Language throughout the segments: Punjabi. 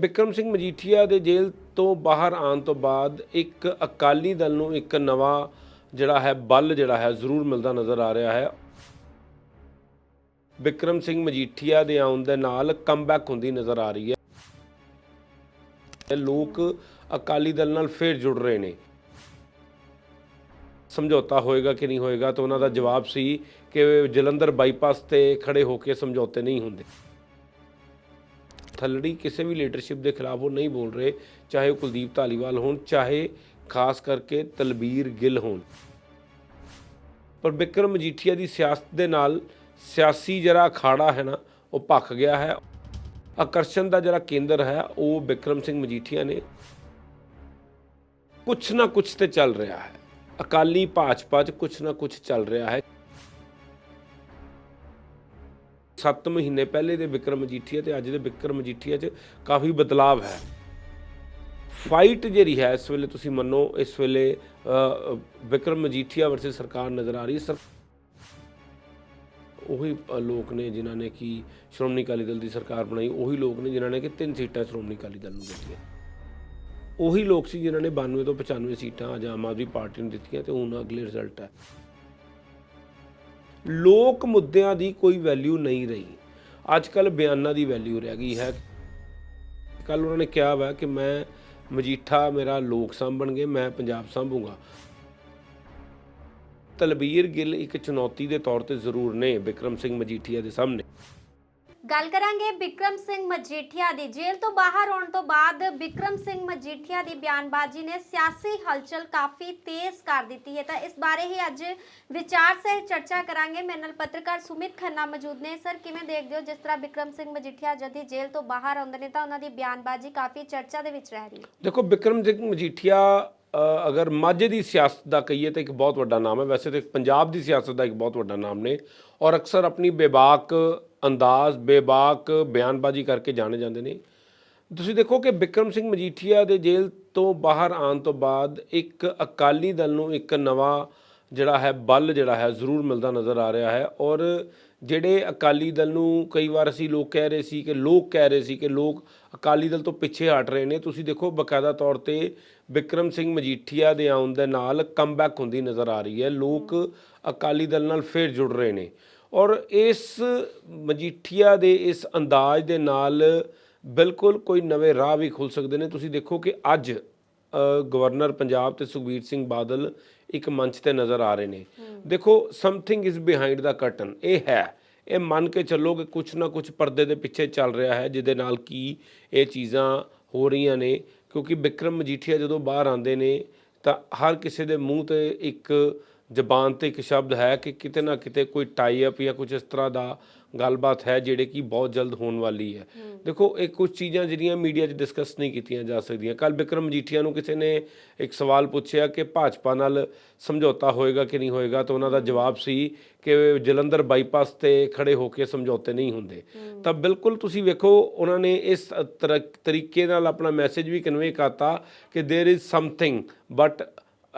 ਬਿਕਰਮ ਸਿੰਘ ਮਜੀਠੀਆ ਦੇ ਜੇਲ੍ਹ ਤੋਂ ਬਾਹਰ ਆਉਣ ਤੋਂ ਬਾਅਦ ਇੱਕ ਅਕਾਲੀ ਦਲ ਨੂੰ ਇੱਕ ਨਵਾਂ ਜਿਹੜਾ ਹੈ ਬਲ ਜਿਹੜਾ ਹੈ ਜ਼ਰੂਰ ਮਿਲਦਾ ਨਜ਼ਰ ਆ ਰਿਹਾ ਹੈ। ਬਿਕਰਮ ਸਿੰਘ ਮਜੀਠੀਆ ਦੇ ਆਉਣ ਦੇ ਨਾਲ ਕਮਬੈਕ ਹੁੰਦੀ ਨਜ਼ਰ ਆ ਰਹੀ ਹੈ। ਲੋਕ ਅਕਾਲੀ ਦਲ ਨਾਲ ਫੇਰ ਜੁੜ ਰਹੇ ਨੇ। ਸਮਝੌਤਾ ਹੋਏਗਾ ਕਿ ਨਹੀਂ ਹੋਏਗਾ ਤਾਂ ਉਹਨਾਂ ਦਾ ਜਵਾਬ ਸੀ ਕਿ ਜਲੰਧਰ ਬਾਈਪਾਸ ਤੇ ਖੜੇ ਹੋ ਕੇ ਸਮਝੌਤੇ ਨਹੀਂ ਹੁੰਦੇ। ਥੱਲੜੀ ਕਿਸੇ ਵੀ ਲੀਡਰਸ਼ਿਪ ਦੇ ਖਿਲਾਫ ਉਹ ਨਹੀਂ ਬੋਲ ਰਹੇ, ਚਾਹੇ ਉਹ ਕੁਲਦੀਪ ਧਾਲੀਵਾਲ ਹੋਣ, ਚਾਹੇ ਖਾਸ ਕਰਕੇ ਤਲਬੀਰ ਗਿੱਲ ਹੋਣ। ਪਰ ਬਿਕਰਮ ਮਜੀਠੀਆ ਦੀ ਸਿਆਸਤ ਦੇ ਨਾਲ ਸਿਆਸੀ ਜਿਹੜਾ ਅਖਾੜਾ ਹੈ ਨਾ, ਉਹ ਭੱਖ ਗਿਆ ਹੈ। ਆਕਰਸ਼ਣ ਦਾ ਜਿਹੜਾ ਕੇਂਦਰ ਹੈ, ਉਹ ਬਿਕਰਮ ਸਿੰਘ ਮਜੀਠੀਆ ਨੇ। ਕੁਛ ਨਾ ਕੁਛ ਤੇ ਚੱਲ ਰਿਹਾ ਹੈ। ਅਕਾਲੀ ਭਾਜਪਾ 'ਚ ਕੁਛ ਨਾ ਕੁਛ ਚੱਲ ਰਿਹਾ ਹੈ। 7 ਮਹੀਨੇ ਪਹਿਲੇ ਦੇ ਵਿਕਰਮ ਮਜੀਠੀਆ ਤੇ ਅੱਜ ਦੇ ਵਿਕਰਮ ਮਜੀਠੀਆ 'ਚ ਕਾਫੀ ਬਦਲਾਵ ਹੈ। ਫਾਈਟ ਜਿਹੜੀ ਹੈ ਇਸ ਵੇਲੇ ਤੁਸੀਂ ਮੰਨੋ ਇਸ ਵੇਲੇ ਅ, ਵਿਕਰਮ ਮਜੀਠੀਆ ਵਰਸਸ ਸਰਕਾਰ ਨਜ਼ਰ ਆ ਰਹੀ ਹੈ। ਉਹੀ ਲੋਕ ਨੇ ਜਿਨ੍ਹਾਂ ਨੇ ਕਿ ਸ਼੍ਰੋਮਣੀ ਅਕਾਲੀ ਦਲ ਦੀ ਸਰਕਾਰ ਬਣਾਈ ਉਹੀ ਲੋਕ ਨੇ ਜਿਨ੍ਹਾਂ ਨੇ ਕਿ ਤਿੰਨ ਸੀਟਾਂ ਸ਼੍ਰੋਮਣੀ ਅਕਾਲੀ ਦਲ ਨੂੰ ਦਿੱਤੀਆਂ। ਉਹੀ ਲੋਕ ਸੀ ਜਿਨ੍ਹਾਂ ਨੇ 92 ਤੋਂ 95 ਸੀਟਾਂ ਅੱਜ ਆਮ ਆਦਮੀ ਪਾਰਟੀ ਨੂੰ ਦਿੱਤੀਆਂ ਤੇ ਹੁਣ ਅਗਲੇ ਰਿਜ਼ਲਟ ਹੈ। ਲੋਕ ਮੁੱਦਿਆਂ ਦੀ ਕੋਈ ਵੈਲਿਊ ਨਹੀਂ ਰਹੀ। ਅੱਜ ਕੱਲ ਬਿਆਨਾਂ ਦੀ ਵੈਲਿਊ ਰਹਿ ਗਈ ਹੈ। ਕੱਲ ਉਹਨਾਂ ਨੇ ਕਿਹਾ ਵਾ ਕਿ ਮੈਂ ਮਜੀਠਾ ਮੇਰਾ ਲੋਕ ਸਾਂਭਣਗੇ ਮੈਂ ਪੰਜਾਬ ਸਾਂਭੂਗਾ। ਤਲਬੀਰ ਗਿੱਲ ਇੱਕ ਚੁਣੌਤੀ ਦੇ ਤੌਰ ਤੇ ਜ਼ਰੂਰ ਨੇ ਵਿਕਰਮ ਸਿੰਘ ਮਜੀਠੀਆ ਦੇ ਸਾਹਮਣੇ। ਗੱਲ ਕਰਾਂਗੇ ਬਿਕਰਮ ਸਿੰਘ ਮਜੀਠੀਆ ਦੀ। ਜੇਲ੍ਹ ਤੋਂ ਬਾਹਰ ਆਉਣ ਤੋਂ ਬਾਅਦ ਬਿਕਰਮ ਸਿੰਘ ਮਜੀਠੀਆ ਦੀ ਬਿਆਨਬਾਜ਼ੀ ਨੇ ਸਿਆਸੀ ਹਲਚਲ ਕਾਫੀ ਤੇਜ਼ ਕਰ ਦਿੱਤੀ ਹੈ। ਤਾਂ ਇਸ ਬਾਰੇ ਹੀ ਅੱਜ ਵਿਚਾਰ ਸਹਿਤ ਚਰਚਾ ਕਰਾਂਗੇ। ਮੇਰੇ ਨਾਲ ਪੱਤਰਕਾਰ ਸੁਮਿਤ ਖੰਨਾ ਮੌਜੂਦ ਨੇ। ਸਰ, ਕਿਵੇਂ ਦੇਖਦੇ ਹੋ ਜਿਸ ਤਰ੍ਹਾਂ ਬਿਕਰਮ ਸਿੰਘ ਮਜੀਠੀਆ ਜਦ ਹੀ ਜੇਲ੍ਹ ਤੋਂ ਬਾਹਰ ਆਉਂਦੇ ਨੇ ਤਾਂ ਉਹਨਾਂ ਦੀ ਬਿਆਨਬਾਜ਼ੀ ਕਾਫੀ ਚਰਚਾ ਦੇ ਵਿੱਚ ਰਹਿ ਰਹੀ ਹੈ? ਦੇਖੋ, ਬਿਕਰਮ ਸਿੰਘ ਮਜੀਠੀਆ ਅਗਰ ਮਾਝੇ ਦੀ ਸਿਆਸਤ ਦਾ ਕਹੀਏ ਤਾਂ ਇੱਕ ਬਹੁਤ ਵੱਡਾ ਨਾਮ ਹੈ। ਵੈਸੇ ਤਾਂ ਪੰਜਾਬ ਦੀ ਸਿਆਸਤ ਦਾ ਇੱਕ ਬਹੁਤ ਵੱਡਾ ਨਾਮ ਨੇ। ਔਰ ਅਕਸਰ ਆਪਣੀ ਬੇਬਾਕ ਅੰਦਾਜ਼, ਬੇਬਾਕ ਬਿਆਨਬਾਜ਼ੀ ਕਰਕੇ ਜਾਣੇ ਜਾਂਦੇ ਨੇ। ਤੁਸੀਂ ਦੇਖੋ ਕਿ ਬਿਕਰਮ ਸਿੰਘ ਮਜੀਠੀਆ ਦੇ ਜੇਲ੍ਹ ਤੋਂ ਬਾਹਰ ਆਉਣ ਤੋਂ ਬਾਅਦ ਇੱਕ ਅਕਾਲੀ ਦਲ ਨੂੰ ਇੱਕ ਨਵਾਂ ਜਿਹੜਾ ਹੈ ਬਲ ਜਿਹੜਾ ਹੈ ਜ਼ਰੂਰ ਮਿਲਦਾ ਨਜ਼ਰ ਆ ਰਿਹਾ ਹੈ ਔਰ ਜਿਹੜੇ ਅਕਾਲੀ ਦਲ ਨੂੰ ਕਈ ਵਾਰ ਅਸੀਂ ਲੋਕ ਕਹਿ ਰਹੇ ਸੀ ਕਿ ਲੋਕ ਕਹਿ ਰਹੇ ਸੀ ਕਿ ਲੋਕ ਅਕਾਲੀ ਦਲ ਤੋਂ ਪਿੱਛੇ ਹਟ ਰਹੇ ਨੇ, ਤੁਸੀਂ ਦੇਖੋ ਬਕਾਇਦਾ ਤੌਰ ਤੇ ਬਿਕਰਮ ਸਿੰਘ ਮਜੀਠੀਆ ਦੇ ਆਉਣ ਦੇ ਨਾਲ ਕਮਬੈਕ ਹੁੰਦੀ ਨਜ਼ਰ ਆ ਰਹੀ ਹੈ। ਲੋਕ ਅਕਾਲੀ ਦਲ ਨਾਲ ਫੇਰ ਜੁੜ ਰਹੇ ਨੇ। ਔਰ ਇਸ ਮਜੀਠੀਆ ਦੇ ਇਸ ਅੰਦਾਜ਼ ਦੇ ਨਾਲ ਬਿਲਕੁਲ ਕੋਈ ਨਵੇਂ ਰਾਹ ਵੀ ਖੁੱਲ ਸਕਦੇ ਨੇ। ਤੁਸੀਂ ਦੇਖੋ ਕਿ ਅੱਜ ਗਵਰਨਰ ਪੰਜਾਬ ਤੇ ਸੁਖਬੀਰ ਸਿੰਘ ਬਾਦਲ ਇੱਕ ਮੰਚ ਤੇ ਨਜ਼ਰ ਆ ਰਹੇ ਨੇ। ਦੇਖੋ something is behind the curtain ਇਹ ਹੈ ਇਹ ਮੰਨ ਕੇ ਚੱਲੋ ਕਿ ਕੁਝ ਨਾ ਕੁਝ ਪਰਦੇ ਦੇ ਪਿੱਛੇ ਚੱਲ ਰਿਹਾ ਹੈ ਜਿਹਦੇ ਨਾਲ ਕੀ ਇਹ ਚੀਜ਼ਾਂ ਹੋ ਰਹੀਆਂ ਨੇ। ਕਿਉਂਕਿ ਬਿਕਰਮ ਮਜੀਠੀਆ ਜਦੋਂ ਬਾਹਰ ਆਉਂਦੇ ਨੇ ਤਾਂ ਹਰ ਕਿਸੇ ਦੇ ਮੂੰਹ ਤੇ ਇੱਕ ਜ਼ਬਾਨ ਤੇ ਇੱਕ ਸ਼ਬਦ ਹੈ ਕਿ ਕਿਤੇ ਨਾ ਕਿਤੇ ਕੋਈ ਟਾਈ ਅਪ ਜਾਂ ਕੁਝ ਇਸ ਤਰ੍ਹਾਂ ਦਾ ਗੱਲਬਾਤ ਹੈ ਜਿਹੜੇ ਕਿ ਬਹੁਤ ਜਲਦ ਹੋਣ ਵਾਲੀ ਹੈ ਦੇਖੋ ਇਹ ਕੁਝ ਚੀਜ਼ਾਂ ਜਿਹੜੀਆਂ ਮੀਡੀਆ 'ਚ ਡਿਸਕਸ ਨਹੀਂ ਕੀਤੀਆਂ ਜਾ ਸਕਦੀਆਂ ਕੱਲ ਬਿਕਰਮ ਮਜੀਠੀਆ ਨੂੰ ਕਿਸੇ ਨੇ ਇੱਕ ਸਵਾਲ ਪੁੱਛਿਆ ਕਿ ਭਾਜਪਾ ਨਾਲ ਸਮਝੌਤਾ ਹੋਏਗਾ ਕਿ ਨਹੀਂ ਹੋਏਗਾ ਤਾਂ ਉਹਨਾਂ ਦਾ ਜਵਾਬ ਸੀ ਕਿ ਜਲੰਧਰ ਬਾਈਪਾਸ ਤੇ ਖੜੇ ਹੋ ਕੇ ਸਮਝੌਤੇ ਨਹੀਂ ਹੁੰਦੇ ਤਾਂ ਬਿਲਕੁਲ ਤੁਸੀਂ ਵੇਖੋ ਉਹਨਾਂ ਨੇ ਇਸ ਤਰ- ਤਰੀਕੇ ਨਾਲ ਆਪਣਾ ਮੈਸੇਜ ਵੀ ਕਨਵੇ ਕਰਤਾ ਕਿ देयर इज ਸਮਥਿੰਗ ਬਟ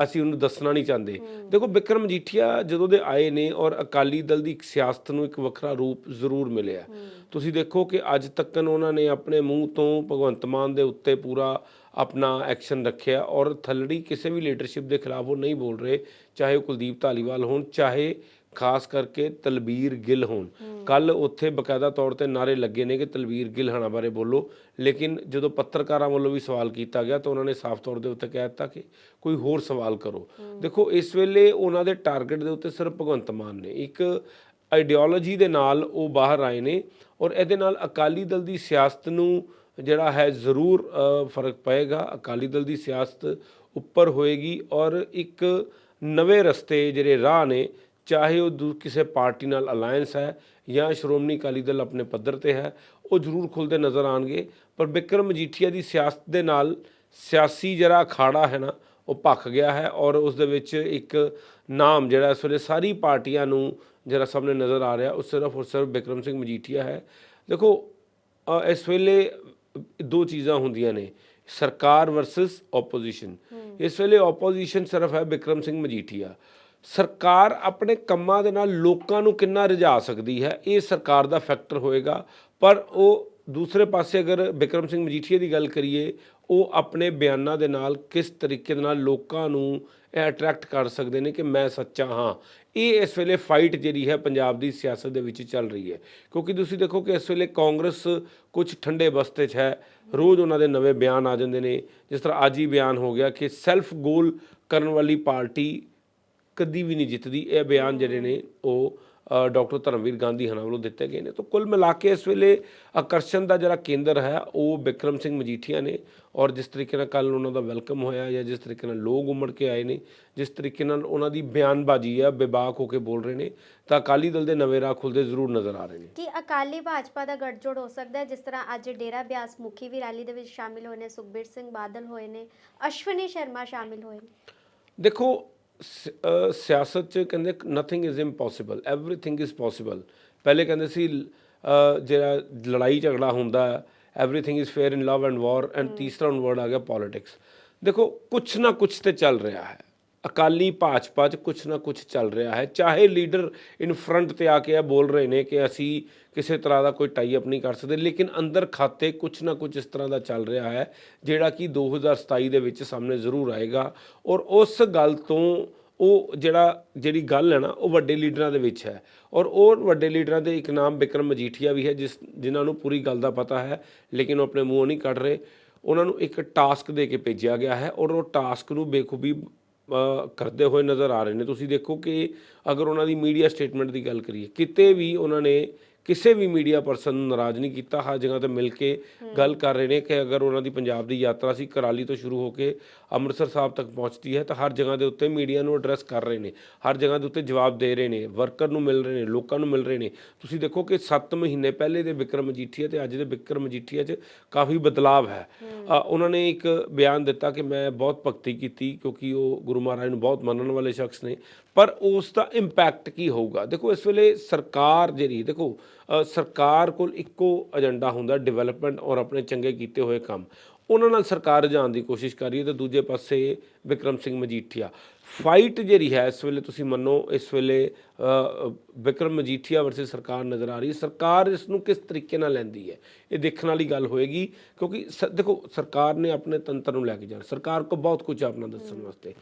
ਅਸੀਂ ਉਹਨੂੰ ਦੱਸਣਾ ਨਹੀਂ ਚਾਹੁੰਦੇ। ਦੇਖੋ ਬਿਕਰਮ ਮਜੀਠੀਆ ਜਦੋਂ ਦੇ ਆਏ ਨੇ ਔਰ ਅਕਾਲੀ ਦਲ ਦੀ ਸਿਆਸਤ ਨੂੰ ਇੱਕ ਵੱਖਰਾ ਰੂਪ ਜ਼ਰੂਰ ਮਿਲਿਆ। ਤੁਸੀਂ ਦੇਖੋ ਕਿ ਅੱਜ ਤੱਕਨ ਉਹਨਾਂ ਨੇ ਆਪਣੇ ਮੂੰਹ ਤੋਂ ਭਗਵੰਤ ਮਾਨ ਦੇ ਉੱਤੇ ਪੂਰਾ ਆਪਣਾ ਐਕਸ਼ਨ ਰੱਖਿਆ ਔਰ ਥੱਲੜੀ ਕਿਸੇ ਵੀ ਲੀਡਰਸ਼ਿਪ ਦੇ ਖਿਲਾਫ ਉਹ ਨਹੀਂ ਬੋਲ ਰਹੇ ਚਾਹੇ ਉਹ ਕੁਲਦੀਪ ਧਾਲੀਵਾਲ ਹੋਣ ਚਾਹੇ ਖਾਸ ਕਰਕੇ ਤਲਬੀਰ ਗਿੱਲ ਹੋਣ। ਕੱਲ ਉੱਥੇ ਬਕਾਇਦਾ ਤੌਰ ਤੇ ਨਾਰੇ ਲੱਗੇ ਨੇ ਕਿ ਤਲਬੀਰ ਗਿੱਲ ਹਣਾ ਬਾਰੇ ਬੋਲੋ। ਲੇਕਿਨ ਜਦੋਂ ਪੱਤਰਕਾਰਾਂ ਵੱਲੋਂ ਵੀ ਸਵਾਲ ਕੀਤਾ ਗਿਆ ਤਾਂ ਉਹਨਾਂ ਨੇ ਸਾਫ਼ ਤੌਰ ਦੇ ਉੱਤੇ ਕਹਿ ਦਿੱਤਾ ਕਿ ਕੋਈ ਹੋਰ ਸਵਾਲ ਕਰੋ। ਦੇਖੋ ਇਸ ਵੇਲੇ ਉਹਨਾਂ ਦੇ ਟਾਰਗੇਟ ਦੇ ਉੱਤੇ ਸਿਰਫ ਭਗਵੰਤ ਮਾਨ ਨੇ। ਇੱਕ ਆਈਡੀਓਲੋਜੀ ਦੇ ਨਾਲ ਉਹ ਬਾਹਰ ਆਏ ਨੇ ਔਰ ਇਹਦੇ ਨਾਲ ਅਕਾਲੀ ਦਲ ਦੀ ਸਿਆਸਤ ਨੂੰ ਜਿਹੜਾ ਹੈ ਜ਼ਰੂਰ ਫ਼ਰਕ ਪਏਗਾ। ਅਕਾਲੀ ਦਲ ਦੀ ਸਿਆਸਤ ਉੱਪਰ ਹੋਏਗੀ ਔਰ ਇੱਕ ਨਵੇਂ ਰਸਤੇ ਜਿਹੜੇ ਰਾਹ ਨੇ ਚਾਹੇ ਉਹ ਦੂ- ਕਿਸੇ ਪਾਰਟੀ ਨਾਲ ਅਲਾਈਅੰਸ ਹੈ ਜਾਂ ਸ਼੍ਰੋਮਣੀ ਅਕਾਲੀ ਦਲ ਆਪਣੇ ਪੱਧਰ ਤੇ ਹੈ ਉਹ ਜ਼ਰੂਰ ਖੁੱਲਦੇ ਨਜ਼ਰ ਆਣਗੇ ਪਰ ਬਿਕਰਮ ਮਜੀਠੀਆ ਦੀ ਸਿਆਸਤ ਦੇ ਨਾਲ ਸਿਆਸੀ ਜਿਹੜਾ ਅਖਾੜਾ ਹੈ ਨਾ ਉਹ ਭੱਖ ਗਿਆ ਹੈ ਔਰ ਉਸ ਦੇ ਵਿੱਚ ਇੱਕ ਨਾਮ ਜਿਹੜਾ ਇਸ ਵੇਲੇ ਸਾਰੀ ਪਾਰਟੀਆਂ ਨੂੰ ਜਿਹੜਾ ਸਾਹਮਣੇ ਨਜ਼ਰ ਆ ਰਿਹਾ ਉਹ ਸਿਰਫ ਔਰ ਸਿਰਫ ਬਿਕਰਮ ਸਿੰਘ ਮਜੀਠੀਆ ਹੈ। ਦੇਖੋ ਇਸ ਵੇਲੇ ਦੋ ਚੀਜ਼ਾਂ ਹੁੰਦੀਆਂ ਨੇ ਸਰਕਾਰ ਵਰਸਸ ਆਪੋਜੀਸ਼ਨ ਇਸ ਵੇਲੇ ਆਪੋਜੀਸ਼ਨ ਸਿਰਫ ਹੈ ਬਿਕਰਮ ਸਿੰਘ ਮਜੀਠੀਆ। ਸਰਕਾਰ ਆਪਣੇ ਕੰਮਾਂ ਦੇ ਨਾਲ ਲੋਕਾਂ ਨੂੰ ਕਿੰਨਾ ਰਿਝਾ ਸਕਦੀ ਹੈ, ਇਹ ਸਰਕਾਰ ਦਾ ਫੈਕਟਰ ਹੋਏਗਾ। ਪਰ ਉਹ ਦੂਸਰੇ ਪਾਸੇ ਅਗਰ ਬਿਕਰਮ ਸਿੰਘ ਮਜੀਠੀਆ ਦੀ ਗੱਲ ਕਰੀਏ, ਉਹ ਆਪਣੇ ਬਿਆਨਾਂ ਦੇ ਨਾਲ ਕਿਸ ਤਰੀਕੇ ਦੇ ਨਾਲ ਲੋਕਾਂ ਨੂੰ ਅਟਰੈਕਟ ਕਰ ਸਕਦੇ ਨੇ ਕਿ ਮੈਂ ਸੱਚਾ ਹਾਂ। ਇਹ ਇਸ ਵੇਲੇ ਫਾਈਟ ਜਿਹੜੀ ਹੈ ਪੰਜਾਬ ਦੀ ਸਿਆਸਤ ਦੇ ਵਿੱਚ ਚੱਲ ਰਹੀ ਹੈ। ਕਿਉਂਕਿ ਤੁਸੀਂ ਦੇਖੋ ਕਿ ਇਸ ਵੇਲੇ ਕਾਂਗਰਸ ਕੁਝ ਠੰਡੇ ਬਸਤੇ 'ਚ ਹੈ, ਰੋਜ਼ ਉਹਨਾਂ ਦੇ ਨਵੇਂ ਬਿਆਨ ਆ ਜਾਂਦੇ ਨੇ। ਜਿਸ ਤਰ੍ਹਾਂ ਅੱਜ ਹੀ ਬਿਆਨ ਹੋ ਗਿਆ ਕਿ ਸੈਲਫ ਗੋਲ ਕਰਨ ਵਾਲੀ ਪਾਰਟੀ ਕਦੀ ਵੀ ਨਹੀਂ ਜਿੱਤਦੀ। ਇਹ ਬਿਆਨ ਜਿਹੜੇ ਨੇ ਉਹ ਡਾਕਟਰ ਧਰਮਵੀਰ ਗਾਂਧੀ ਹਨਾ ਵੱਲੋਂ ਦਿੱਤੇ ਗਏ ਨੇ। ਤਾਂ ਕੁੱਲ ਮਿਲਾ ਕੇ ਇਸ ਵੇਲੇ ਆਕਰਸ਼ਣ ਦਾ ਜਿਹੜਾ ਕੇਂਦਰ ਹੈ ਉਹ ਬਿਕਰਮ ਸਿੰਘ ਮਜੀਠੀਆ ਨੇ। ਔਰ ਜਿਸ ਤਰੀਕੇ ਨਾਲ ਕੱਲ ਉਹਨਾਂ ਦਾ ਵੈਲਕਮ ਹੋਇਆ ਜਾਂ ਜਿਸ ਤਰੀਕੇ ਨਾਲ ਲੋਕ ਉਮੜ ਕੇ ਆਏ ਨੇ ਜਿਸ ਤਰੀਕੇ ਨਾਲ ਉਹਨਾਂ ਦੀ ਬਿਆਨਬਾਜ਼ੀ ਹੈ ਬੇਬਾਕ ਹੋ ਕੇ ਬੋਲ ਰਹੇ ਨੇ ਤਾਂ ਅਕਾਲੀ ਦਲ ਦੇ ਨਵੇਂ ਰਾਹ ਖੁੱਲਦੇ ਜ਼ਰੂਰ ਨਜ਼ਰ ਆ ਰਹੇ ਨੇ। ਕਿ ਅਕਾਲੀ ਭਾਜਪਾ ਦਾ ਗੱਠਜੋੜ ਹੋ ਸਕਦਾ ਹੈ? ਜਿਸ ਤਰ੍ਹਾਂ ਅੱਜ ਡੇਰਾ ਬਿਆਸ ਮੁਖੀ ਵੀ ਰੈਲੀ ਦੇ ਵਿੱਚ ਸ਼ਾਮਿਲ ਹੋਏ ਨੇ ਸੁਖਬੀਰ ਸਿੰਘ ਬਾਦਲ ਹੋਏ ਨੇ ਅਸ਼ਵਨੀ ਸ਼ਰਮਾ ਸ਼ਾਮਿਲ ਹੋਏ ਨੇ। ਦੇਖੋ ਸਿਆਸਤ 'ਚ ਕਹਿੰਦੇ nothing is impossible everything is possible ਪਹਿਲੇ ਕਹਿੰਦੇ ਸੀ ਜਿਹੜਾ ਲੜਾਈ ਝਗੜਾ ਹੁੰਦਾ everything is fair in love and war and ਤੀਸਰਾ ਵਰਡ ਆ ਗਿਆ ਪੋਲਿਟਿਕਸ ਦੇਖੋ, ਕੁਛ ਨਾ ਕੁਛ ਤੇ ਚੱਲ ਰਿਹਾ ਹੈ। ਅਕਾਲੀ ਭਾਜਪਾ 'ਚ ਕੁਛ ਨਾ ਕੁਛ ਚੱਲ ਰਿਹਾ ਹੈ। ਚਾਹੇ ਲੀਡਰ ਇਨ ਫਰੰਟ ਤੇ ਆ ਕੇ ਇਹ ਬੋਲ ਰਹੇ ਨੇ ਕਿ ਅਸੀਂ ਕਿਸੇ ਤਰ੍ਹਾਂ ਦਾ ਕੋਈ ਟਾਈ ਅਪ ਨਹੀਂ ਕਰ ਸਕਦੇ, ਲੇਕਿਨ ਅੰਦਰ ਖਾਤੇ ਕੁਛ ਨਾ ਕੁਛ ਇਸ ਤਰ੍ਹਾਂ ਦਾ ਚੱਲ ਰਿਹਾ ਹੈ, ਜਿਹੜਾ ਕਿ 2027 ਦੇ ਵਿੱਚ ਸਾਹਮਣੇ ਜ਼ਰੂਰ ਆਏਗਾ। ਔਰ ਉਸ ਗੱਲ ਤੋਂ ਉਹ ਜਿਹੜਾ, ਜਿਹੜੀ ਗੱਲ ਹੈ ਨਾ, ਉਹ ਵੱਡੇ ਲੀਡਰਾਂ ਦੇ ਵਿੱਚ ਹੈ। ਔਰ ਉਹ ਵੱਡੇ ਲੀਡਰਾਂ ਦੇ ਇੱਕ ਨਾਮ ਬਿਕਰਮ ਮਜੀਠੀਆ ਵੀ ਹੈ, ਜਿਸ, ਜਿਨ੍ਹਾਂ ਨੂੰ ਪੂਰੀ ਗੱਲ ਦਾ ਪਤਾ ਹੈ, ਲੇਕਿਨ ਉਹ ਆਪਣੇ ਮੂੰਹੋਂ ਨਹੀਂ ਕੱਢ ਰਹੇ। ਉਹਨਾਂ ਨੂੰ ਇੱਕ ਟਾਸਕ ਦੇ ਕੇ ਭੇਜਿਆ ਗਿਆ ਹੈ ਔਰ ਉਹ ਟਾਸਕ ਨੂੰ ਬੇਖੂਬੀ ਕਰਦੇ ਹੋਏ ਨਜ਼ਰ ਆ ਰਹੇ ਨੇ। ਤੁਸੀਂ ਦੇਖੋ ਕਿ ਅਗਰ ਉਹਨਾਂ ਦੀ ਮੀਡੀਆ ਸਟੇਟਮੈਂਟ ਦੀ ਗੱਲ ਕਰੀਏ, ਕਿਤੇ ਵੀ ਉਹਨਾਂ ਨੇ ਕਿਸੇ ਵੀ ਮੀਡੀਆ ਪਰਸਨ ਨੂੰ ਨਾਰਾਜ਼ ਨਹੀਂ ਕੀਤਾ। ਹਰ ਜਗ੍ਹਾ ਤੇ ਮਿਲ ਕੇ ਗੱਲ ਕਰ ਰਹੇ ਨੇ ਕਿ ਅਗਰ ਉਹਨਾਂ ਦੀ ਪੰਜਾਬ ਦੀ ਯਾਤਰਾ ਸੀ ਕਰਾਲੀ ਤੋਂ ਸ਼ੁਰੂ ਹੋ ਕੇ ਅੰਮ੍ਰਿਤਸਰ ਸਾਹਿਬ ਤੱਕ ਪਹੁੰਚਦੀ ਹੈ ਤਾਂ ਹਰ ਜਗ੍ਹਾ ਦੇ ਉੱਤੇ ਮੀਡੀਆ ਨੂੰ ਐਡਰੈਸ ਕਰ ਰਹੇ ਨੇ। ਹਰ ਜਗ੍ਹਾ ਦੇ ਉੱਤੇ ਜਵਾਬ ਦੇ ਰਹੇ ਨੇ ਵਰਕਰ ਨੂੰ ਮਿਲ ਰਹੇ ਨੇ ਲੋਕਾਂ ਨੂੰ ਮਿਲ ਰਹੇ ਨੇ। ਤੁਸੀਂ ਦੇਖੋ ਕਿ 7 ਮਹੀਨੇ ਪਹਿਲੇ ਦੇ ਵਿਕਰਮ ਮਜੀਠੀਆ ਤੇ ਅੱਜ ਦੇ ਵਿਕਰਮ ਮਜੀਠੀਆ 'ਚ ਕਾਫੀ ਬਦਲਾਵ ਹੈ। ਉਹਨਾਂ ਨੇ ਇੱਕ ਬਿਆਨ ਦਿੱਤਾ ਕਿ ਮੈਂ ਬਹੁਤ ਭਗਤੀ ਕੀਤੀ ਕਿਉਂਕਿ ਉਹ ਗੁਰੂ ਮਹਾਰਾਜ ਨੂੰ ਬਹੁਤ ਮੰਨਣ ਵਾਲੇ ਸ਼ਖਸ ਨੇ। ਪਰ ਉਸ ਦਾ ਇੰਪੈਕਟ ਕੀ ਹੋਊਗਾ? ਦੇਖੋ, ਇਸ ਵੇਲੇ ਸਰਕਾਰ ਜਿਹੜੀ, ਦੇਖੋ ਸਰਕਾਰ ਕੋਲ ਇੱਕੋ ਏਜੰਡਾ ਹੁੰਦਾ ਡਿਵੈਲਪਮੈਂਟ ਔਰ ਆਪਣੇ ਚੰਗੇ ਕੀਤੇ ਹੋਏ ਕੰਮ। ਉਹਨਾਂ ਨਾਲ ਸਰਕਾਰ ਜਾਣ ਦੀ ਕੋਸ਼ਿਸ਼ ਕਰ ਰਹੀ ਹੈ ਤੇ ਦੂਜੇ ਪਾਸੇ ਵਿਕਰਮ ਸਿੰਘ ਮਜੀਠੀਆ। ਫਾਈਟ ਜਿਹੜੀ ਹੈ ਇਸ ਵੇਲੇ ਤੁਸੀਂ ਮੰਨੋ, ਇਸ ਵੇਲੇ ਵਿਕਰਮ ਮਜੀਠੀਆ ਵਰਸਸ ਸਰਕਾਰ ਨਜ਼ਰ ਆ ਰਹੀ ਹੈ। ਸਰਕਾਰ ਇਸ ਨੂੰ ਕਿਸ ਤਰੀਕੇ ਨਾਲ ਲੈਂਦੀ ਹੈ? ਇਹ ਦੇਖਣ ਵਾਲੀ ਗੱਲ ਹੋਏਗੀ ਕਿਉਂਕਿ ਦੇਖੋ ਸਰਕਾਰ ਨੇ ਆਪਣੇ ਤੰਤਰ ਨੂੰ ਲੈ ਕੇ ਜਾਣਾ। ਸਰਕਾਰ ਕੋ ਬਹੁਤ ਕੁਝ ਆਪਣਾ ਦੱਸਣ ਵਾਸਤੇ।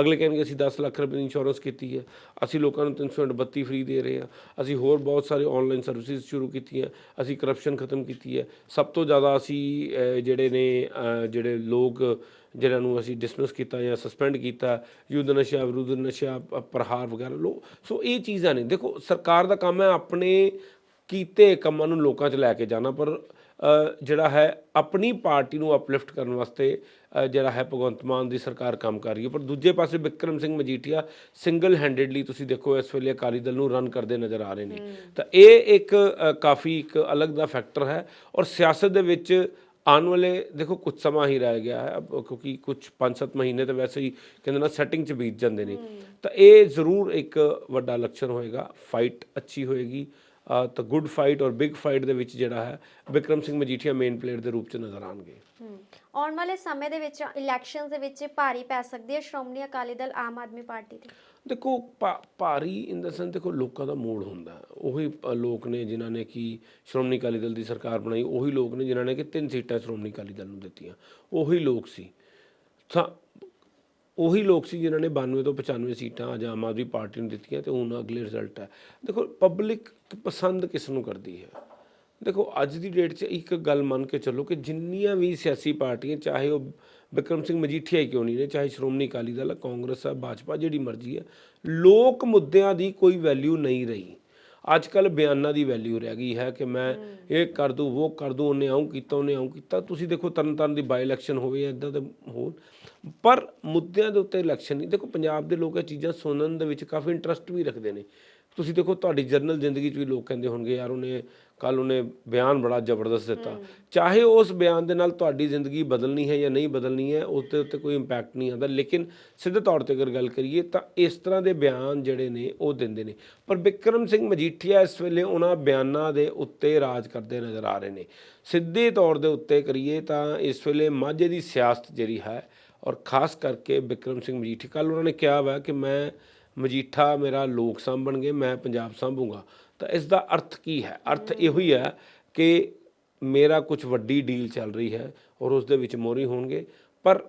ਅਗਲੇ ਕਹਿਣਗੇ ਅਸੀਂ 10 ਲੱਖ ਰੁਪਏ ਦੀ ਇੰਸ਼ੋਰੈਂਸ ਕੀਤੀ ਹੈ। ਅਸੀਂ ਲੋਕਾਂ ਨੂੰ 300 ਯੂਨਿਟ ਬੱਤੀ ਫ੍ਰੀ ਦੇ ਰਹੇ ਹਾਂ। ਅਸੀਂ ਹੋਰ ਬਹੁਤ ਸਾਰੇ ਆਨਲਾਈਨ ਸਰਵਿਸਿਜ਼ ਸ਼ੁਰੂ ਕੀਤੀਆਂ। ਅਸੀਂ ਕਰਪਸ਼ਨ ਖਤਮ ਕੀਤੀ ਹੈ। ਸਭ ਤੋਂ ਜ਼ਿਆਦਾ ਅਸੀਂ ਜਿਹੜੇ ਨੇ ਜਿਹੜੇ ਲੋਕ ਜਿਹਨਾਂ ਨੂੰ ਅਸੀਂ ਡਿਸਮਿਸ ਕੀਤਾ ਜਾਂ ਸਸਪੈਂਡ ਕੀਤਾ ਯੁੱਧ ਨਸ਼ਾ ਵਿਰੁੱਧ ਨਸ਼ਾ ਪ੍ਰਹਾਰ ਵਗੈਰਾ ਲੋ ਸੋ ਇਹ ਚੀਜ਼ਾਂ ਨੇ। ਦੇਖੋ ਸਰਕਾਰ ਦਾ ਕੰਮ ਹੈ ਆਪਣੇ ਕੀਤੇ ਕੰਮਾਂ ਨੂੰ ਲੋਕਾਂ 'ਚ ਲੈ ਕੇ ਜਾਣਾ ਪਰ ਜਿਹੜਾ ਹੈ ਆਪਣੀ ਪਾਰਟੀ ਨੂੰ ਅਪਲਿਫਟ ਕਰਨ ਵਾਸਤੇ ਜਿਹੜਾ ਹੈ ਭਗਵੰਤ ਮਾਨ ਦੀ ਸਰਕਾਰ ਕੰਮ ਕਰ ਰਹੀ ਹੈ। ਪਰ ਦੂਜੇ ਪਾਸੇ ਵਿਕਰਮ ਸਿੰਘ ਮਜੀਠੀਆ ਸਿੰਗਲ ਹੈਂਡਡਲੀ ਤੁਸੀਂ ਦੇਖੋ ਇਸ ਵੇਲੇ ਅਕਾਲੀ ਦਲ ਨੂੰ ਰਨ ਕਰਦੇ ਨਜ਼ਰ ਆ ਰਹੇ ਨੇ। ਤਾਂ ਇਹ ਇੱਕ ਕਾਫੀ ਇੱਕ ਅਲੱਗ ਦਾ ਫੈਕਟਰ ਹੈ ਔਰ ਸਿਆਸਤ ਦੇ ਵਿੱਚ ਆਉਣ ਵਾਲੇ ਦੇਖੋ ਕੁਝ ਸਮਾਂ ਹੀ ਰਹਿ ਗਿਆ ਹੈ ਅਬ ਕਿਉਂਕਿ ਕੁਝ 5-7 ਮਹੀਨੇ ਤਾਂ ਵੈਸੇ ਹੀ ਕਹਿੰਦੇ ਨਾ ਸੈਟਿੰਗ 'ਚ ਬੀਤ ਜਾਂਦੇ ਨੇ। ਤਾਂ ਇਹ ਜ਼ਰੂਰ ਇੱਕ ਵੱਡਾ ਲੱਛਣ ਹੋਏਗਾ ਫਾਈਟ ਅੱਛੀ ਹੋਏਗੀ ਤਾਂ ਗੁੱਡ ਫਾਈਟ ਔਰ ਬਿਗ ਫਾਈਟ ਦੇ ਵਿੱਚ ਜਿਹੜਾ ਹੈ ਵਿਕਰਮ ਸਿੰਘ ਮਜੀਠੀਆ ਮੇਨ ਪਲੇਅਰ ਦੇ ਰੂਪ 'ਚ ਨਜ਼ਰ ਆਣਗੇ ਆਉਣ ਵਾਲੇ ਸਮੇਂ ਦੇ ਵਿੱਚ ਇਲੈਕਸ਼ਨਸ ਦੇ ਵਿੱਚ ਭਾਰੀ ਪੈ ਸਕਦੀ ਹੈ ਸ਼੍ਰੋਮਣੀ ਅਕਾਲੀ ਦਲ ਆਮ ਆਦਮੀ ਪਾਰਟੀ ਤੇ? ਦੇਖੋ ਭਾਰੀ ਇਨ ਦਾ ਸੈਂਸ ਦੇਖੋ ਲੋਕਾਂ ਦਾ ਮੂਡ ਹੁੰਦਾ। ਉਹੀ ਲੋਕ ਨੇ ਜਿਨ੍ਹਾਂ ਨੇ ਕਿ ਸ਼੍ਰੋਮਣੀ ਅਕਾਲੀ ਦਲ ਦੀ ਸਰਕਾਰ ਬਣਾਈ ਉਹੀ ਲੋਕ ਨੇ ਜਿਨ੍ਹਾਂ ਨੇ ਕਿ ਤਿੰਨ ਸੀਟਾਂ ਸ਼੍ਰੋਮਣੀ ਅਕਾਲੀ ਦਲ ਨੂੰ ਦਿੱਤੀਆਂ। ਉਹੀ ਲੋਕ ਸੀ। ਤਾਂ ਉਹੀ ਲੋਕ ਸੀ ਜਿਨ੍ਹਾਂ ਨੇ 92 ਤੋਂ 95 ਸੀਟਾਂ ਅੱਜ ਆਮ ਆਦਮੀ ਪਾਰਟੀ ਨੂੰ ਦਿੱਤੀਆਂ ਤੇ ਹੁਣ ਅਗਲੇ ਰਿਜ਼ਲਟ ਹੈ। ਦੇਖੋ ਪਬਲਿਕ ਪਸੰਦ ਕਿਸ ਨੂੰ ਕਰਦੀ ਹੈ? ਦੇਖੋ, ਅੱਜ ਦੀ ਡੇਟ 'ਚ ਇੱਕ ਗੱਲ ਮੰਨ ਕੇ ਚੱਲੋ ਕਿ ਜਿੰਨੀਆਂ ਵੀ ਸਿਆਸੀ ਪਾਰਟੀਆਂ, ਚਾਹੇ ਉਹ ਬਿਕਰਮ ਸਿੰਘ ਮਜੀਠੀਆ ਹੀ ਕਿਉਂ ਨਹੀਂ ਨੇ, ਚਾਹੇ ਸ਼੍ਰੋਮਣੀ ਅਕਾਲੀ ਦਲ ਹੈ ਕਾਂਗਰਸ ਆ ਭਾਜਪਾ, ਜਿਹੜੀ ਮਰਜ਼ੀ ਹੈ, ਲੋਕ ਮੁੱਦਿਆਂ ਦੀ ਕੋਈ ਵੈਲਿਊ ਨਹੀਂ ਰਹੀ। ਅੱਜ ਕੱਲ ਬਿਆਨਾਂ ਦੀ ਵੈਲਿਊ ਰਹਿ ਗਈ ਹੈ ਕਿ ਮੈਂ ਇਹ ਕਰ ਦੂੰ ਉਹ ਕਰ ਦੂੰ ਉਹਨੇ ਆਉਂ ਕੀਤਾ ਉਹਨੇ ਆਉਂ ਕੀਤਾ। ਤੁਸੀਂ ਦੇਖੋ ਤਰਨਤਾਰਨ ਦੀ ਬਾਈ ਇਲੈਕਸ਼ਨ ਹੋਵੇ ਇਦਾਂ ਦੇ ਹੋਰ। ਪਰ ਮੁੱਦਿਆਂ ਦੇ ਉੱਤੇ ਇਲੈਕਸ਼ਨ ਨਹੀਂ। ਦੇਖੋ ਪੰਜਾਬ ਦੇ ਲੋਕ ਇਹ ਚੀਜ਼ਾਂ ਸੁਣਨ ਦੇ ਵਿੱਚ ਕਾਫੀ ਇੰਟਰਸਟ ਵੀ ਰੱਖਦੇ ਨੇ। ਤੁਸੀਂ ਦੇਖੋ ਤੁਹਾਡੀ ਜਰਨਲ ਜ਼ਿੰਦਗੀ 'ਚ ਵੀ ਲੋਕ ਕਹਿੰਦੇ ਹੋਣਗੇ ਯਾਰ ਉਹਨੇ ਕੱਲ ਉਹਨੇ ਬਿਆਨ ਬੜਾ ਜ਼ਬਰਦਸਤ ਦਿੱਤਾ। ਚਾਹੇ ਉਸ ਬਿਆਨ ਦੇ ਨਾਲ ਤੁਹਾਡੀ ਜ਼ਿੰਦਗੀ ਬਦਲਣੀ ਹੈ ਜਾਂ ਨਹੀਂ ਬਦਲਣੀ ਹੈ ਉਸ ਦੇ ਉੱਤੇ ਕੋਈ ਇੰਪੈਕਟ ਨਹੀਂ ਆਉਂਦਾ। ਲੇਕਿਨ ਸਿੱਧੇ ਤੌਰ ਤੇ ਅਗਰ ਗੱਲ ਕਰੀਏ ਤਾਂ ਇਸ ਤਰ੍ਹਾਂ ਦੇ ਬਿਆਨ ਜਿਹੜੇ ਨੇ ਉਹ ਦਿੰਦੇ ਨੇ। ਪਰ ਬਿਕਰਮ ਸਿੰਘ ਮਜੀਠੀਆ ਇਸ ਵੇਲੇ ਉਹਨਾਂ ਬਿਆਨਾਂ ਦੇ ਉੱਤੇ ਰਾਜ ਕਰਦੇ ਨਜ਼ਰ ਆ ਰਹੇ ਨੇ। ਸਿੱਧੇ ਤੌਰ ਦੇ ਉੱਤੇ ਕਰੀਏ ਤਾਂ ਇਸ ਵੇਲੇ ਮਾਝੇ ਦੀ ਸਿਆਸਤ ਜਿਹੜੀ ਹੈ ਔਰ ਖਾਸ ਕਰਕੇ ਬਿਕਰਮ ਸਿੰਘ ਮਜੀਠੀ ਕੱਲ ਉਹਨਾਂ ਨੇ ਕਿਹਾ ਵਾ ਕਿ ਮੈਂ ਮਜੀਠਾ ਮੇਰਾ ਲੋਕ ਸਾਂਭਣਗੇ ਮੈਂ ਪੰਜਾਬ ਸਾਂਭੂਗਾ। ਤਾਂ ਇਸ ਦਾ ਅਰਥ ਕੀ ਹੈ? ਅਰਥ ਇਹੋ ਹੀ ਹੈ ਕਿ ਮੇਰਾ ਕੁਝ ਵੱਡੀ ਡੀਲ ਚੱਲ ਰਹੀ ਹੈ ਔਰ ਉਸ ਦੇ ਵਿੱਚ ਮੋਰੀ ਹੋਣਗੇ। ਪਰ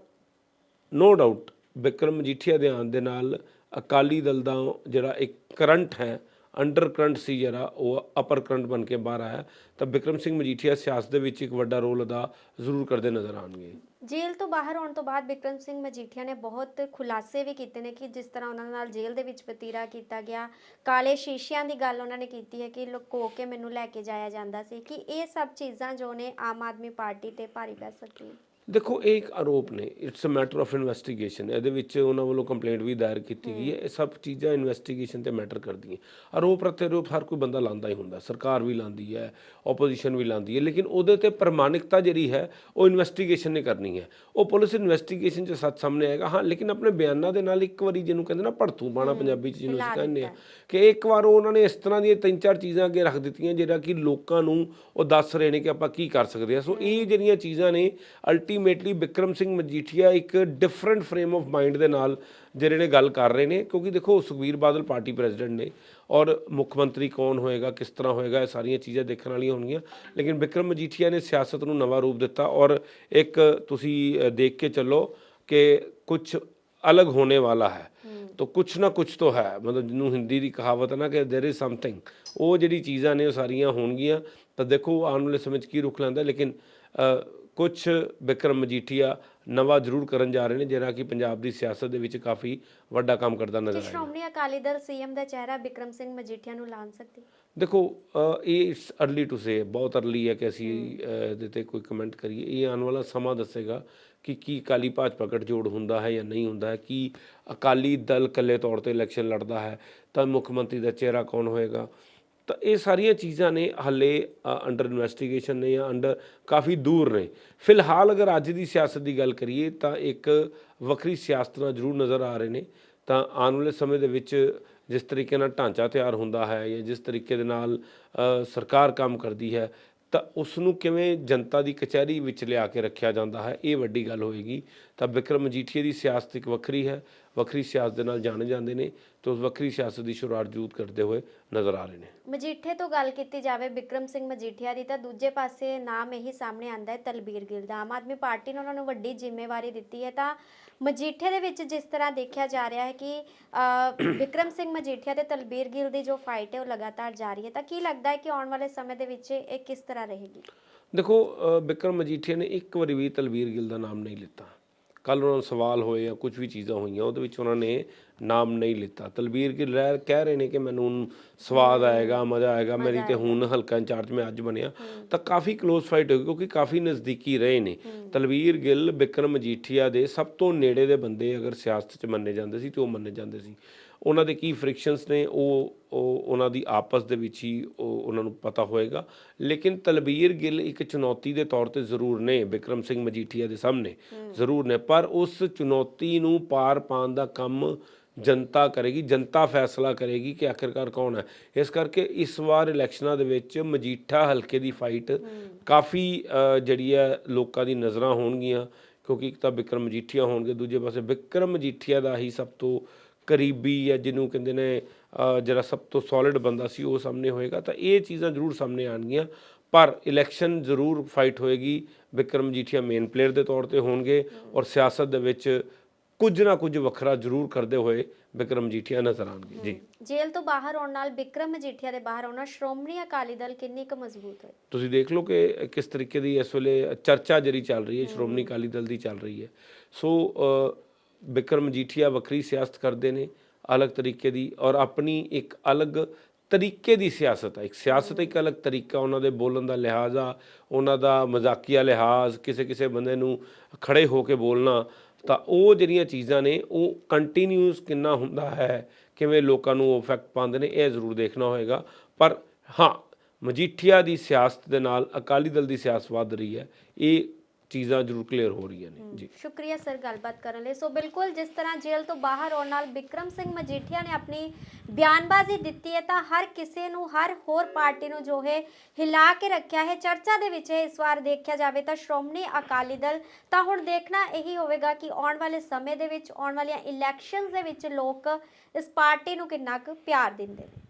ਨੋ ਡਾਊਟ ਬਿਕਰਮ ਮਜੀਠੀਆ ਦੇ ਆਉਣ ਦੇ ਨਾਲ ਅਕਾਲੀ ਦਲ ਦਾ ਜਿਹੜਾ ਇੱਕ ਕਰੰਟ ਹੈ ਅੰਡਰ ਕਰੰਟ ਸੀ ਜਿਹੜਾ, ਉਹ ਅਪਰ ਕਰੰਟ ਬਣ ਕੇ ਬਾਹਰ ਆਇਆ, ਤਾਂ ਵਿਕਰਮ ਸਿੰਘ ਮਜੀਠੀਆ ਸਿਆਸਤ ਦੇ ਵਿੱਚ ਇੱਕ ਵੱਡਾ ਰੋਲ ਅਦਾ ਜ਼ਰੂਰ ਕਰਦੇ ਨਜ਼ਰ ਆਉਣਗੇ। ਜੇਲ੍ਹ ਤੋਂ ਬਾਹਰ ਆਉਣ ਤੋਂ ਬਾਅਦ ਬਿਕਰਮ ਸਿੰਘ ਮਜੀਠੀਆ ਨੇ ਬਹੁਤ ਖੁਲਾਸੇ ਵੀ ਕੀਤੇ ਨੇ ਕਿ ਜਿਸ ਤਰ੍ਹਾਂ ਉਹਨਾਂ ਨਾਲ ਜੇਲ੍ਹ ਦੇ ਵਿੱਚ ਵਤੀਰਾ ਕੀਤਾ ਗਿਆ, ਕਾਲੇ ਸ਼ੀਸ਼ਿਆਂ ਦੀ ਗੱਲ ਉਹਨਾਂ ਨੇ ਕੀਤੀ ਹੈ ਕਿ ਲੁਕੋ ਕੇ ਮੈਨੂੰ ਲੈ ਕੇ ਜਾਇਆ ਜਾਂਦਾ ਸੀ, ਕਿ ਇਹ ਸਭ ਚੀਜ਼ਾਂ ਜੋ ਨੇ ਆਮ ਆਦਮੀ ਪਾਰਟੀ ਤੇ ਭਾਰੀ ਪੈ ਸਕਦੀਆਂ ਦੇਖੋ ਇਹ ਇੱਕ ਆਰੋਪ ਨੇ। It's a matter of investigation ਇਹਦੇ ਵਿੱਚ ਉਹਨਾਂ ਵੱਲੋਂ ਕੰਪਲੇਂਟ ਵੀ ਦਾਇਰ ਕੀਤੀ ਗਈ ਹੈ। ਇਹ ਸਭ ਚੀਜ਼ਾਂ ਇਨਵੈਸਟੀਗੇਸ਼ਨ ਤੇ ਮੈਟਰ ਕਰਦੀਆਂ। ਆਰੋਪ ਪ੍ਰਤੀਆਰੋਪ ਹਰ ਕੋਈ ਬੰਦਾ ਲਾਂਦਾ ਹੀ ਹੁੰਦਾ। ਸਰਕਾਰ ਵੀ ਲਾਂਦੀ ਹੈ ਆਪੋਜੀਸ਼ਨ ਵੀ ਲਾਂਦੀ ਹੈ। ਲੇਕਿਨ ਉਹਦੇ ਤੇ ਪ੍ਰਮਾਣਿਕਤਾ ਜਿਹੜੀ ਹੈ ਉਹ ਇਨਵੈਸਟੀਗੇਸ਼ਨ ਨੇ ਕਰਨੀ ਹੈ। ਉਹ ਪੁਲਿਸ ਇਨਵੈਸਟੀਗੇਸ਼ਨ 'ਚ ਸੱਚ ਸਾਹਮਣੇ ਆਏਗਾ। ਹਾਂ ਲੇਕਿਨ ਆਪਣੇ ਬਿਆਨਾਂ ਦੇ ਨਾਲ ਇੱਕ ਵਾਰੀ ਜਿਹਨੂੰ ਕਹਿੰਦੇ ਨਾ ਭੜਥੂ ਬਾਣਾ ਪੰਜਾਬੀ 'ਚ ਜਿਹਨੂੰ ਅਸੀਂ ਕਹਿੰਦੇ ਆ ਕਿ ਇੱਕ ਵਾਰ ਉਹਨਾਂ ਨੇ ਇਸ ਤਰ੍ਹਾਂ ਦੀਆਂ ਤਿੰਨ ਚਾਰ ਚੀਜ਼ਾਂ ਅੱਗੇ ਰੱਖ ਦਿੱਤੀਆਂ ਜਿਹੜਾ ਕਿ ਲੋਕਾਂ ਨੂੰ ਉਹ ਦੱਸ ਰਹੇ ਨੇ ਕਿ ਆਪਾਂ ਕੀ ਕਰ ਸਕਦੇ ਹਾਂ। ਸੋ ਇਹ ਜਿਹੜੀਆਂ ਚੀਜ਼ਾਂ ਨੇ ਅਲਟੀਮੇਟਲੀ ਵਿਕਰਮ ਸਿੰਘ ਮਜੀਠੀਆ ਇੱਕ ਡਿਫਰੈਂਟ ਫਰੇਮ ਆਫ ਮਾਈਂਡ ਦੇ ਨਾਲ ਜਿਹੜੇ ਨੇ ਗੱਲ ਕਰ ਰਹੇ ਨੇ ਕਿਉਂਕਿ ਦੇਖੋ ਸੁਖਬੀਰ ਬਾਦਲ ਪਾਰਟੀ ਪ੍ਰੈਜ਼ੀਡੈਂਟ ਨੇ ਔਰ ਮੁੱਖ ਮੰਤਰੀ ਕੌਣ ਹੋਏਗਾ ਕਿਸ ਤਰ੍ਹਾਂ ਹੋਏਗਾ ਇਹ ਸਾਰੀਆਂ ਚੀਜ਼ਾਂ ਦੇਖਣ ਵਾਲੀਆਂ ਹੋਣਗੀਆਂ ਲੇਕਿਨ ਵਿਕਰਮ ਮਜੀਠੀਆ ਨੇ ਸਿਆਸਤ ਨੂੰ ਨਵਾਂ ਰੂਪ ਦਿੱਤਾ ਔਰ ਇੱਕ ਤੁਸੀਂ ਅ, ਦੇਖ ਕੇ ਚੱਲੋ ਕਿ ਕੁਝ ਅਲੱਗ ਹੋਣੇ ਵਾਲਾ ਹੈ तो कुछ ना कुछ तो है मतलब ਜਿਹਨੂੰ ਹਿੰਦੀ ਦੀ ਕਹਾਵਤ ਹੈ ਨਾ ਕਿ देयर इज समथिंग ਉਹ ਜਿਹੜੀ ਚੀਜ਼ਾਂ ਨੇ ਉਹ ਸਾਰੀਆਂ ਹੋਣਗੀਆਂ ਤਾਂ ਦੇਖੋ ਆਉਣ ਵਾਲੇ ਸਮੇਂ 'ਚ ਕੀ ਰੁਖ ਲੈਂਦਾ ਲੇਕਿਨ ਕੁਝ ਵਿਕਰਮ ਮਜੀਠੀਆ ਨਵਾਂ ਜ਼ਰੂਰ ਕਰਨ ਜਾ ਰਹੇ ਨੇ ਜਿਹੜਾ ਕਿ ਪੰਜਾਬ ਦੀ ਸਿਆਸਤ ਦੇ ਵਿੱਚ ਕਾਫੀ ਵੱਡਾ ਕੰਮ ਕਰਦਾ ਨਜ਼ਰ ਆਇਆ ਸ਼੍ਰੋਮਣੀ ਅਕਾਲੀ ਦਲ ਸੀਐਮ ਦਾ ਚਿਹਰਾ ਵਿਕਰਮ ਸਿੰਘ ਮਜੀਠੀਆ ਨੂੰ ਲਾਣ ਸਕਦੇ? ਦੇਖੋ ਇਹ ਇਟਸ ਅਰਲੀ ਟੂ ਸੇ ਬਹੁਤ ਅਰਲੀ ਹੈ ਕਿ ਅਸੀਂ ਇਹਦੇ ਤੇ ਕੋਈ ਕਮੈਂਟ ਕਰੀਏ। ਇਹ ਆਉਣ ਵਾਲਾ ਸਮਾਂ ਦੱਸੇਗਾ ਕਿ ਕੀ ਅਕਾਲੀ ਭਾਜਪਾ ਗਠਜੋੜ ਹੁੰਦਾ ਹੈ ਜਾਂ ਨਹੀਂ ਹੁੰਦਾ ਹੈ ਕੀ ਅਕਾਲੀ ਦਲ ਇਕੱਲੇ ਤੌਰ ਤੇ ਇਲੈਕਸ਼ਨ ਲੜਦਾ ਹੈ ਤਾਂ ਮੁੱਖ ਮੰਤਰੀ ਦਾ ਚਿਹਰਾ ਕੌਣ ਹੋਏਗਾ? ਤਾਂ ਇਹ ਸਾਰੀਆਂ ਚੀਜ਼ਾਂ ਨੇ ਹੱਲੇ ਅੰਡਰ ਇਨਵੈਸਟੀਗੇਸ਼ਨ ਨੇ ਜਾਂ ਅੰਡਰ ਕਾਫੀ ਦੂਰ ਨੇ। ਫਿਲਹਾਲ ਅਗਰ ਅੱਜ ਦੀ ਸਿਆਸਤ ਦੀ ਗੱਲ ਕਰੀਏ ਤਾਂ ਇੱਕ ਵੱਖਰੀ ਸਿਆਸਤ ਨਾਲ ਜ਼ਰੂਰ ਨਜ਼ਰ ਆ ਰਹੇ ਨੇ। ਤਾਂ ਆਉਣ ਵਾਲੇ ਸਮੇਂ ਦੇ ਵਿੱਚ ਜਿਸ ਤਰੀਕੇ ਨਾਲ ਢਾਂਚਾ ਤਿਆਰ ਹੁੰਦਾ ਹੈ ਜਾਂ ਜਿਸ ਤਰੀਕੇ ਦੇ ਨਾਲ ਸਰਕਾਰ ਕੰਮ ਕਰਦੀ ਹੈ ਤਾਂ ਉਸ ਨੂੰ ਕਿਵੇਂ ਜਨਤਾ ਦੀ ਕਚਹਿਰੀ ਵਿੱਚ ਲਿਆ ਕੇ ਰੱਖਿਆ ਜਾਂਦਾ ਹੈ, ਇਹ ਵੱਡੀ ਗੱਲ ਹੋਏਗੀ। ਤਾਂ ਵਿਕਰਮ ਮਜੀਠੀਏ ਦੀ ਸਿਆਸਤ ਇੱਕ ਵੱਖਰੀ ਹੈ, ਵੱਖਰੀ ਸਿਆਸਤ ਦੇ ਨਾਲ ਜਾਣੇ ਜਾਂਦੇ ਨੇ ਤੇ ਉਸ ਵੱਖਰੀ ਸਿਆਸਤ ਦੀ ਸ਼ੁਰੂਆਤ ਜੂਤ ਕਰਦੇ ਹੋਏ ਨਜ਼ਰ ਆ ਰਹੇ ਨੇ। ਮਜੀਠੇ ਤੋਂ ਗੱਲ ਕੀਤੀ ਜਾਵੇ ਵਿਕਰਮ ਸਿੰਘ ਮਜੀਠੀਆ ਦੀ ਤਾਂ ਦੂਜੇ ਪਾਸੇ ਨਾਮ ਇਹੀ ਸਾਹਮਣੇ ਆਂਦਾ ਹੈ ਤਲਬੀਰ ਗਿੱਲ ਦਾ। ਆਮ ਆਦਮੀ ਪਾਰਟੀ ਨੇ ਉਹਨਾਂ ਨੂੰ ਵੱਡੀ ਜ਼ਿੰਮੇਵਾਰੀ ਦਿੱਤੀ ਹੈ ਤਾਂ ਮਜੀਠੇ ਦੇ ਵਿੱਚ ਜਿਸ ਤਰ੍ਹਾਂ ਦੇਖਿਆ ਜਾ ਰਿਹਾ ਹੈ ਕਿ ਵਿਕਰਮ ਸਿੰਘ ਮਜੀਠੀਆ ਤੇ ਤਲਬੀਰ ਗਿੱਲ ਦੀ ਜੋ ਫਾਈਟ ਹੈ ਉਹ ਲਗਾਤਾਰ ਜਾਰੀ ਹੈ, ਤਾਂ ਕੀ ਲੱਗਦਾ ਹੈ ਕਿ ਆਉਣ ਵਾਲੇ ਸਮੇਂ ਦੇ ਵਿੱਚ ਇਹ ਕਿਸ ਤਰ੍ਹਾਂ ਰਹੇਗੀ? ਦੇਖੋ ਵਿਕਰਮ ਮਜੀਠੀਆ ਨੇ ਇੱਕ ਵਾਰੀ ਵੀ ਤਲਬੀਰ ਗਿੱਲ ਦਾ ਨਾਮ ਨਹੀਂ ਲਿੱਤਾ। ਕੱਲ ਉਹਨਾਂ ਨੂੰ ਸਵਾਲ ਹੋਏ ਜਾਂ ਕੁਝ ਵੀ ਚੀਜ਼ਾਂ ਹੋਈਆਂ, ਉਹਦੇ ਵਿੱਚ ਉਹਨਾਂ ਨੇ ਨਾਮ ਨਹੀਂ ਲਿੱਤਾ। ਤਲਵੀਰ ਗਿੱਲ ਰਹਿ ਕਹਿ ਰਹੇ ਨੇ ਕਿ ਮੈਨੂੰ ਸਵਾਦ ਆਏਗਾ, ਮਜ਼ਾ ਆਏਗਾ, ਮੇਰੀ ਤੇ ਹੁਣ ਹਲਕਾ ਇੰਚਾਰਜ ਮੈਂ ਅੱਜ ਬਣਿਆ। ਤਾਂ ਕਾਫੀ ক্লোਜ਼ ਫਾਈਟ ਹੋਈ ਕਿਉਂਕਿ ਕਾਫੀ ਨਜ਼ਦੀਕੀ ਰਹੇ ਨੇ। ਤਲਵੀਰ ਗਿੱਲ, ਬਿਕਰਮ ਮਜੀਠੀਆ ਦੇ ਸਭ ਤੋਂ ਨੇੜੇ ਦੇ ਬੰਦੇ ਅਗਰ ਸਿਆਸਤ 'ਚ ਮੰਨੇ ਜਾਂਦੇ ਸੀ ਤੇ ਉਹ ਮੰਨੇ ਜਾਂਦੇ ਸੀ। ਉਹਨਾਂ ਦੇ ਕੀ ਫ੍ਰਿਕਸ਼ਨਸ ਨੇ, ਉਹ ਉਹ ਉਹਨਾਂ ਦੀ ਆਪਸ ਦੇ ਵਿੱਚ ਹੀ ਉਹਨਾਂ ਨੂੰ ਪਤਾ ਹੋਏਗਾ। ਲੇਕਿਨ ਤਲਬੀਰ ਗਿੱਲ ਇੱਕ ਚੁਣੌਤੀ ਦੇ ਤੌਰ ਤੇ ਜ਼ਰੂਰ ਨੇ ਵਿਕਰਮ ਸਿੰਘ ਮਜੀਠੀਆ ਦੇ ਸਾਹਮਣੇ ਜ਼ਰੂਰ ਨੇ। ਪਰ ਉਸ ਚੁਣੌਤੀ ਨੂੰ ਪਾਰ ਪਾਉਣ ਦਾ ਕੰਮ ਜਨਤਾ ਕਰੇਗੀ ਜਨਤਾ ਫੈਸਲਾ ਕਰੇਗੀ ਕਿ ਆਖਿਰਕਾਰ ਕੌਣ ਹੈ। ਇਸ ਕਰਕੇ ਇਸ ਵਾਰ ਇਲੈਕਸ਼ਨਾਂ ਦੇ ਵਿੱਚ ਮਜੀਠਾ ਹਲਕੇ ਦੀ ਫਾਈਟ ਕਾਫੀ ਜਿਹੜੀ ਹੈ ਲੋਕਾਂ ਦੀ ਨਜ਼ਰਾਂ ਹੋਣਗੀਆਂ ਕਿਉਂਕਿ ਇੱਕ ਤਾਂ ਵਿਕਰਮ ਮਜੀਠੀਆ ਹੋਣਗੇ ਦੂਜੇ ਪਾਸੇ ਵਿਕਰਮ ਮਜੀਠੀਆ ਦਾ ਹੀ ਸਭ ਤੋਂ ਕਰੀਬੀ ਜਾਂ ਜਿਹਨੂੰ ਕਹਿੰਦੇ ਨੇ ਜਿਹੜਾ ਸਭ ਤੋਂ ਸੋਲਿਡ ਬੰਦਾ ਸੀ ਉਹ ਸਾਹਮਣੇ ਹੋਏਗਾ ਤਾਂ ਇਹ ਚੀਜ਼ਾਂ ਜ਼ਰੂਰ ਸਾਹਮਣੇ ਆਣਗੀਆਂ ਪਰ ਇਲੈਕਸ਼ਨ ਜ਼ਰੂਰ ਫਾਈਟ ਹੋਏਗੀ ਵਿਕਰਮ ਮਜੀਠੀਆ ਮੇਨ ਪਲੇਅਰ ਦੇ ਤੌਰ ਤੇ ਹੋਣਗੇ ਔਰ ਸਿਆਸਤ ਦੇ ਵਿੱਚ ਕੁਝ ਨਾ ਕੁਝ ਵੱਖਰਾ ਜ਼ਰੂਰ ਕਰਦੇ ਹੋਏ ਵਿਕਰਮ ਮਜੀਠੀਆ ਨਜ਼ਰ ਆਣਗੇ ਜੀ। ਜੇਲ੍ਹ ਤੋਂ ਬਾਹਰ ਆਉਣ ਨਾਲ ਵਿਕਰਮ ਮਜੀਠੀਆ ਦੇ ਬਾਹਰ ਆਉਣਾ ਸ਼੍ਰੋਮਣੀ ਅਕਾਲੀ ਦਲ ਕਿੰਨੀ ਕੁ ਮਜ਼ਬੂਤ ਹੋਏ ਤੁਸੀਂ ਦੇਖ ਲਓ ਕਿ ਕਿਸ ਤਰੀਕੇ ਦੀ ਇਸ ਵੇਲੇ ਚਰਚਾ ਜਿਹੜੀ ਚੱਲ ਰਹੀ ਹੈ ਸ਼੍ਰੋਮਣੀ ਅਕਾਲੀ ਦਲ ਦੀ ਚੱਲ ਰਹੀ ਹੈ। ਸੋ ਅ, ਵਿਕਰਮ ਮਜੀਠੀਆ ਵੱਖਰੀ ਸਿਆਸਤ ਕਰਦੇ ਨੇ ਅਲੱਗ ਤਰੀਕੇ ਦੀ ਔਰ ਆਪਣੀ ਇੱਕ ਅਲੱਗ ਤਰੀਕੇ ਦੀ ਸਿਆਸਤ ਹੈ। ਇੱਕ ਸਿਆਸਤ ਇੱਕ ਅਲੱਗ ਤਰੀਕਾ ਉਹਨਾਂ ਦੇ ਬੋਲਣ ਦਾ ਲਿਹਾਜ਼ ਆ ਉਹਨਾਂ ਦਾ ਮਜ਼ਾਕੀਆ ਲਿਹਾਜ਼ ਕਿਸੇ ਕਿਸੇ ਬੰਦੇ ਨੂੰ ਖੜੇ ਹੋ ਕੇ ਬੋਲਣਾ ਤਾਂ ਉਹ ਜਿਹੜੀਆਂ ਚੀਜ਼ਾਂ ਨੇ, ਉਹ ਕੰਟੀਨਿਊਸ ਕਿੰਨਾ ਹੁੰਦਾ ਹੈ, ਕਿਵੇਂ ਲੋਕਾਂ ਨੂੰ ਇਫੈਕਟ ਪਾਉਂਦੇ ਨੇ, ਇਹ ਜ਼ਰੂਰ ਦੇਖਣਾ ਹੋਏਗਾ। ਪਰ ਹਾਂ, ਮਜੀਠੀਆ ਦੀ ਸਿਆਸਤ ਦੇ ਨਾਲ ਅਕਾਲੀ ਦਲ ਦੀ ਸਿਆਸਤ ਵੱਧ ਰਹੀ ਹੈ। ਇਹ ਚੀਜ਼ਾਂ ਜ਼ਰੂਰ ਕਲੀਅਰ ਹੋ ਰਹੀਆਂ ਨੇ ਜੀ। ਸ਼ੁਕਰੀਆ ਸਰ ਗੱਲਬਾਤ ਕਰਨ ਲਈ। ਸੋ ਬਿਲਕੁਲ ਜਿਸ ਤਰ੍ਹਾਂ ਜੇਲ੍ਹ ਤੋਂ ਬਾਹਰ ਆਉਣ ਨਾਲ ਵਿਕਰਮ ਸਿੰਘ ਮਜੀਠੀਆ ਨੇ ਆਪਣੀ ਬਿਆਨਬਾਜ਼ੀ ਦਿੱਤੀ ਹੈ ਤਾਂ ਹਰ ਕਿਸੇ ਨੂੰ ਹਰ ਹੋਰ ਪਾਰਟੀ ਨੂੰ ਜੋ ਹੈ ਹਿਲਾ ਕੇ ਰੱਖਿਆ ਹੈ ਚਰਚਾ ਦੇ ਵਿੱਚ ਹੈ ਇਸ ਵਾਰ ਦੇਖਿਆ ਜਾਵੇ ਤਾਂ ਸ਼੍ਰੋਮਣੀ ਅਕਾਲੀ ਦਲ ਤਾਂ ਹੁਣ ਦੇਖਣਾ ਇਹੀ ਹੋਵੇਗਾ ਕਿ ਆਉਣ ਵਾਲੇ ਸਮੇਂ ਦੇ ਵਿੱਚ ਆਉਣ ਵਾਲੀਆਂ ਇਲੈਕਸ਼ਨਸ ਦੇ ਵਿੱਚ ਲੋਕ ਇਸ ਪਾਰਟੀ ਨੂੰ ਕਿੰਨਾ ਕੁ ਪਿਆਰ ਦਿੰਦੇ ਨੇ।